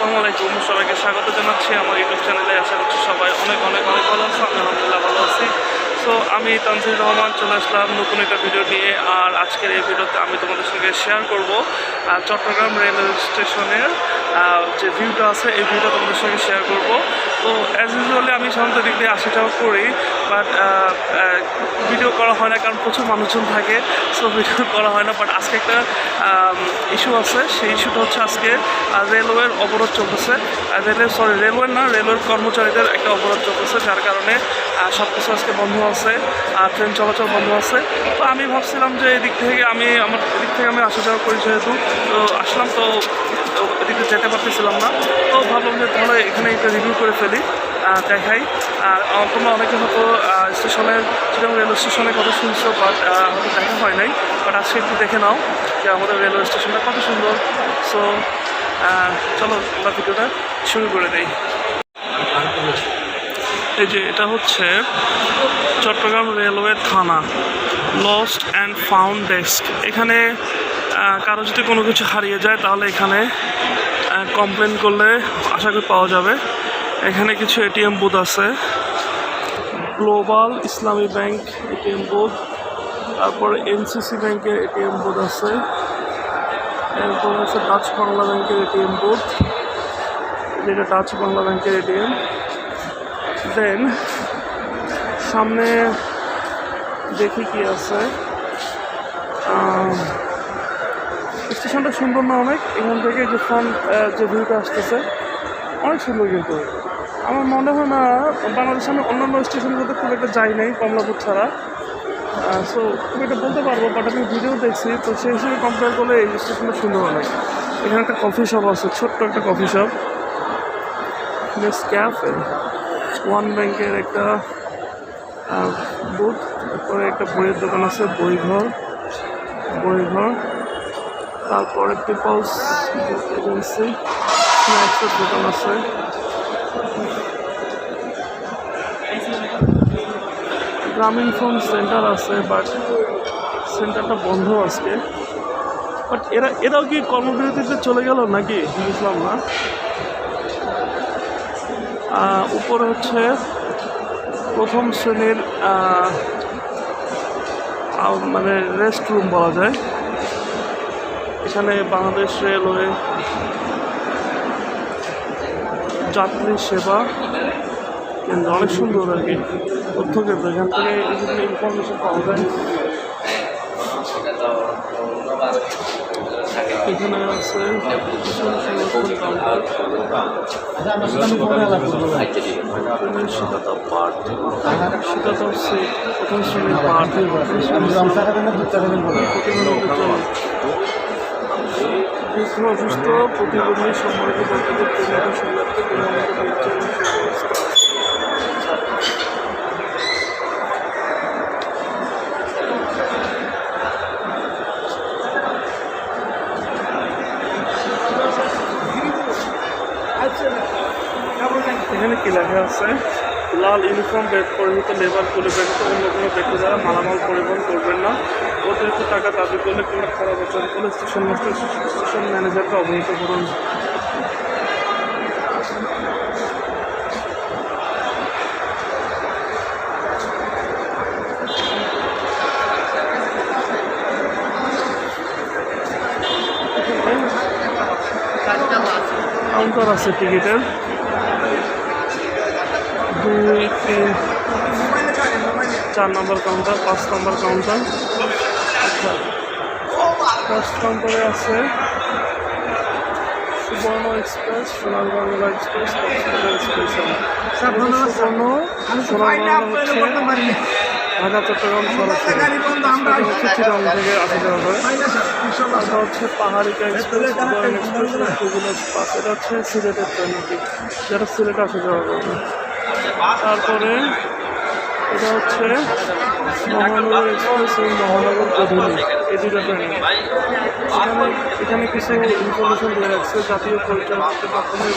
আসসালামু আলাইকুম সবাইকে স্বাগত জানাচ্ছি আমার ইউটিউব চ্যানেলে আশা করছি সবাই অনেক অনেক অনেক ভালো আছে আমি আলহামদুলিল্লাহ ভালো আছি। সো আমি তানজির রহমান, চলে আসলাম নতুন একটা ভিডিও নিয়ে। আর আজকের এই ভিডিওতে আমি তোমাদের সঙ্গে শেয়ার করব চট্টগ্রাম রেলওয়ে স্টেশনের যে ভিউটা আছে, এই ভিউটা তোমাদের সঙ্গে শেয়ার করব। তো অ্যাজ ইউজুয়ালি আমি সাধারণত দিক দিয়ে যাওয়া করি বাট ভিডিও করা হয় না, কারণ প্রচুর মানুষজন থাকে সো ভিডিও করা হয় না বাট আজকে একটা ইস্যু আছে, সেই ইস্যুটা হচ্ছে আজকে রেলওয়ের অবরোধ চলতেছে। রেলওয়ে সরি রেলওয়ের না রেলওয়ের কর্মচারীদের একটা অবরোধ চলতেছে, যার কারণে সব কিছু আজকে বন্ধ আছে ট্রেন চলাচল বন্ধ আছে। তো আমি ভাবছিলাম যে এদিক থেকে আমি, আমার এদিক থেকে আমি আসা যাওয়া করি যেহেতু, তো আসলাম, তো এদিকে যেতে পারতেছিলাম না। তো ভাবলাম যে তাহলে এখানে একটা রিভিউ করে ফেলি দেখাই। আর তোমরা অনেকে হয়তো স্টেশনে চিটাং রেলওয়ে স্টেশনের কথা শুনছো বাট হয়তো দেখা হয় নাই। বাট আজকে একটু দেখে নাও যে আমাদের রেলওয়ে স্টেশনটা কত সুন্দর। সো চলো আমরা ভিডিওটা শুরু করে দেই। এই যে এটা হচ্ছে চট্টগ্রাম রেলওয়ে থানা লস্ট অ্যান্ড ফাউন্ড ডেস্ক এখানে কারও যদি কোনো কিছু হারিয়ে যায়, তাহলে এখানে কমপ্লেন করলে আশা করি পাওয়া যাবে। এখানে কিছু এটিএম বুথ আছে। Global Islami bank ATM booth তারপরে এনসিসি ব্যাংকের এটিএম বুথ আছে। এরপর আছে ডাচ বাংলা ব্যাংকের এটিএম বুথ যেটা ডাচ বাংলা ব্যাংকের এটিএম দেন সামনে দেখি কি আছে। স্টেশনটা সুন্দর না অনেক, এখান থেকে যে ফ্রন্ট যে ভিউটা আসতেছে, অনেক সুন্দর কিন্তু। আমার মনে হয় না, বাংলাদেশের আমি অন্যান্য স্টেশনগুলোতে খুব একটা যাই নাই, কমলাপুর ছাড়া। সো খুব একটা বলতে পারব বাট আমি ভিডিও দেখছি, তো সেই হিসেবে কম্পেয়ার করলে এই স্টেশনটা সুন্দর অনেক। এখানে একটা কফি শপ আছে, ছোট্ট একটা coffee shop Nescafe one ব্যাংকের একটা বুথ তারপরে একটা বইয়ের দোকান আছে, বইঘর। বইঘর। তারপরে পিপলস এজেন্সি স্ন্যাক্সের দোকান আছে গ্রামীণ ফোন সেন্টার আছে বাট সেন্টারটা বন্ধ আজকে। বাট এরা, এরাও কি কর্মবিরতিতে চলে গেল নাকি? বুঝলাম না। উপরে হচ্ছে প্রথম শ্রেণির মানে রেস্ট রুম বলা যায়। এখানে বাংলাদেশ রেলওয়ে যাত্রী সেবা কেন্দ্র অনেক সুন্দর আর কি তথ্য কেন্দ্র এখান থেকে বিভিন্ন ইনফরমেশন পাওয়া যায় এখানে আছে শীতাতাপ শীতাতাপ সিট প্রথম শ্রেণির দুঃখ অসুস্থ প্রতিবন্ধী সম্মানিত ট্রেনের সংরক্ষণ গুণগত পরিচালনা এখানে কি লেখা আছে? লাল ইউনিফর্ম পরিহিত লেবার তুলে ব্যতীত অন্য কোনো ব্যক্তি দ্বারা মালামাল পরিবহন করবেন না। অতিরিক্ত টাকা দাবি করলে কিংবা খারাপ আচরণ করলে স্টেশন মাস্টার স্টেশন ম্যানেজারকে অবহিত করুন। কাউন্টার আছে টিকিটের। দুই তিন চার নম্বর কাউন্টার পাঁচ নম্বর কাউন্টার আচ্ছা কাউন্টারে আছে সুবর্ণ এক্সপ্রেস সোনার বাংলা এক্সপ্রেস কক্সবাজার সুবর্ণ হচ্ছে ঢাকা চট্টগ্রাম সরাসরি। এটা হচ্ছে চিরং থেকে আসা যাওয়া হয়। এটা হচ্ছে পাহাড়িকা এক্সপ্রেস উদয়ন এক্সপ্রেস রসগোল্লা পাস এটা হচ্ছে সিলেটের ট্রেন যেটা সিলেটে আসা যাওয়া করবে তারপরে এটা হচ্ছে মহানগর এক্সপ্রেস এবং মহানগর প্রধান এই দুটো ট্রেন এখানে এখানে কিছু ইনফরমেশন দেওয়া যাচ্ছে জাতীয় পরিচয় মাধ্যমে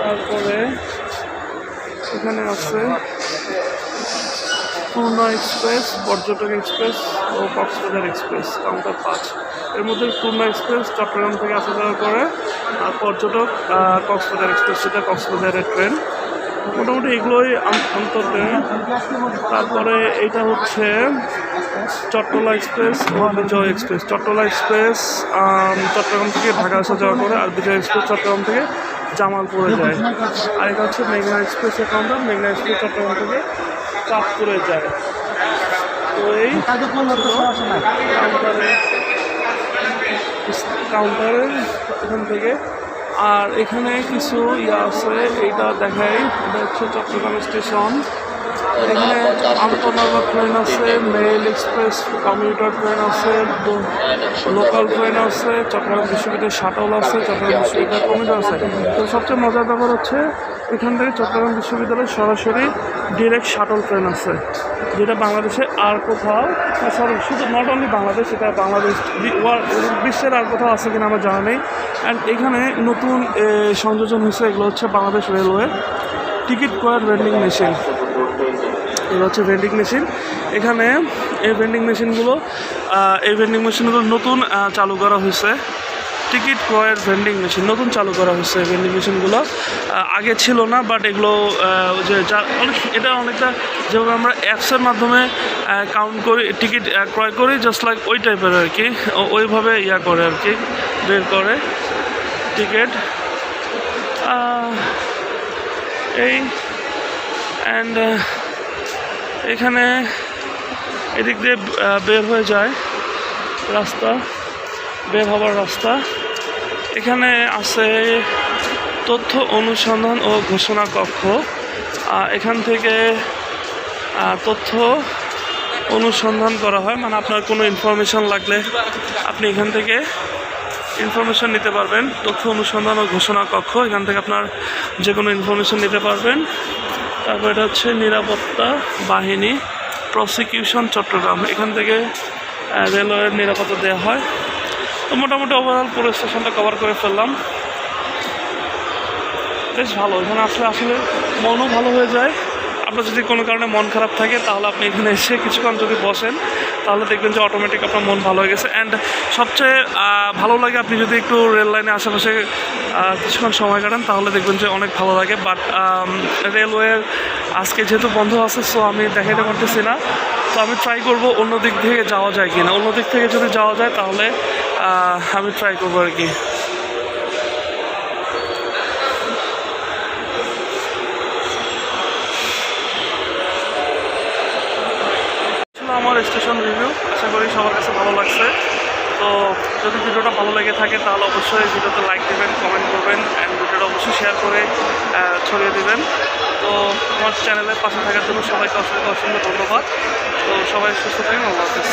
তারপরে এখানে আছে খুলনা এক্সপ্রেস পর্যটক এক্সপ্রেস ও কক্সবাজার এক্সপ্রেস কাউন্টার পাঁচ। এর মধ্যে খুলনা এক্সপ্রেস চট্টগ্রাম থেকে আসা যাওয়া করে, আর পর্যটক কক্সবাজার এক্সপ্রেস যেটা কক্সবাজারের ট্রেন মোটামুটি এগুলোই অন্তত তারপরে এইটা হচ্ছে চট্টলা এক্সপ্রেস ও বিজয় এক্সপ্রেস চট্টলা এক্সপ্রেস চট্টগ্রাম থেকে ঢাকা আসা যাওয়া করে, আর বিজয় এক্সপ্রেস চট্টগ্রাম থেকে জামালপুরে যায়। আর এটা হচ্ছে মেঘনা এক্সপ্রেসের কাউন্টার মেঘনা এক্সপ্রেস চট্টগ্রাম থেকে চাঁদপুরে যায়। তো এই কাউন্টারে কাউন্টারে এখান থেকে। আর এখানে কিছু ইয়ে আছে, এইটা দেখাই। এটা হচ্ছে চট্টগ্রাম স্টেশন। এখানে আন্তনগর ট্রেন আছে মেল এক্সপ্রেস কমিউটার ট্রেন আছে লোকাল ট্রেন আছে, চট্টগ্রাম বিশ্ববিদ্যালয়ের শাটল আছে, চট্টগ্রাম বিশ্ববিদ্যালয়ের কমিউটার আছে। তো সবচেয়ে মজার ব্যাপার হচ্ছে, এখান থেকে চট্টগ্রাম বিশ্ববিদ্যালয়ে সরাসরি ডিরেক্ট শাটল ট্রেন আছে, যেটা বাংলাদেশে আর কোথাও সরি, শুধু নট অনলি বাংলাদেশ, এটা বাংলাদেশ বিশ্বের আর কোথাও আছে কিনা আমার জানা নেই। অ্যান্ড এখানে নতুন সংযোজন হয়েছে, এগুলো হচ্ছে বাংলাদেশ রেলওয়ে টিকিট ক্রয়ের ভেন্ডিং মেশিন এগুলো হচ্ছে ভেন্ডিং মেশিন এখানে এই ভেন্ডিং মেশিনগুলো এই ভেন্ডিং মেশিনগুলো নতুন চালু করা হয়েছে। টিকিট ক্রয়ের ভেন্ডিং মেশিন নতুন চালু করা হয়েছে ভেন্ডিং মেশিনগুলো আগে ছিল না বাট এগুলো যে যা, অনেক, এটা অনেকটা যেভাবে আমরা অ্যাপসের মাধ্যমে কাউন্ট করি টিকিট ক্রয় করি জাস্ট লাইক ওই টাইপের আর কি। ওইভাবে ইয়া করে আর কি, বের করে টিকিট এই অ্যান্ড এখানে এদিক দিয়ে বের হয়ে যায় রাস্তা, বের হবার রাস্তা। এখানে আছে তথ্য অনুসন্ধান ও ঘোষণা কক্ষ। এখান থেকে তথ্য অনুসন্ধান করা হয়। মানে আপনার কোনো ইনফরমেশন লাগলে আপনি এখান থেকে ইনফরমেশন নিতে পারবেন। তথ্য অনুসন্ধান ও ঘোষণা কক্ষ, এখান থেকে আপনার যে কোনো ইনফরমেশন নিতে পারবেন। তারপর এটা হচ্ছে নিরাপত্তা বাহিনী প্রসিকিউশন চট্টগ্রাম। এখান থেকে রেলওয়ের নিরাপত্তা দেওয়া হয়। তো মোটামুটি ওভারঅল পুরো স্টেশনটা কভার করে ফেললাম। বেশ ভালো, এখানে আসলে আসলে মনও ভালো হয়ে যায়। আপনার যদি কোনো কারণে মন খারাপ থাকে, তাহলে আপনি এখানে এসে কিছুক্ষণ যদি বসেন, তাহলে দেখবেন যে অটোমেটিক আপনার মন ভালো হয়ে গেছে। অ্যান্ড সবচেয়ে ভালো লাগে আপনি যদি একটু রেল লাইনে আশেপাশে কিছুক্ষণ সময় কাটান, তাহলে দেখবেন যে অনেক ভালো লাগে। বাট রেলওয়ের আজকে যেহেতু বন্ধ আছে সো আমি দেখাইতে পারতেছি না। তো আমি ট্রাই করব অন্য দিক থেকে যাওয়া যায় কি না অন্য দিক থেকে যদি যাওয়া যায়, তাহলে আমি ট্রাই করব আর কি ছিল আমার স্টেশন রিভিউ আশা করি সবার কাছে ভালো লাগছে। তো যদি ভিডিওটা ভালো লেগে থাকে, তাহলে অবশ্যই ভিডিওতে লাইক দেবেন কমেন্ট করবেন অ্যান্ড ভিডিওটা অবশ্যই শেয়ার করে ছড়িয়ে দেবেন। তো আমার চ্যানেলের পাশে থাকার জন্য সবাইকে অসংখ্য অসংখ্য ধন্যবাদ। তো সবাই সুস্থ থাকেন, আল্লাহ হাফিজ।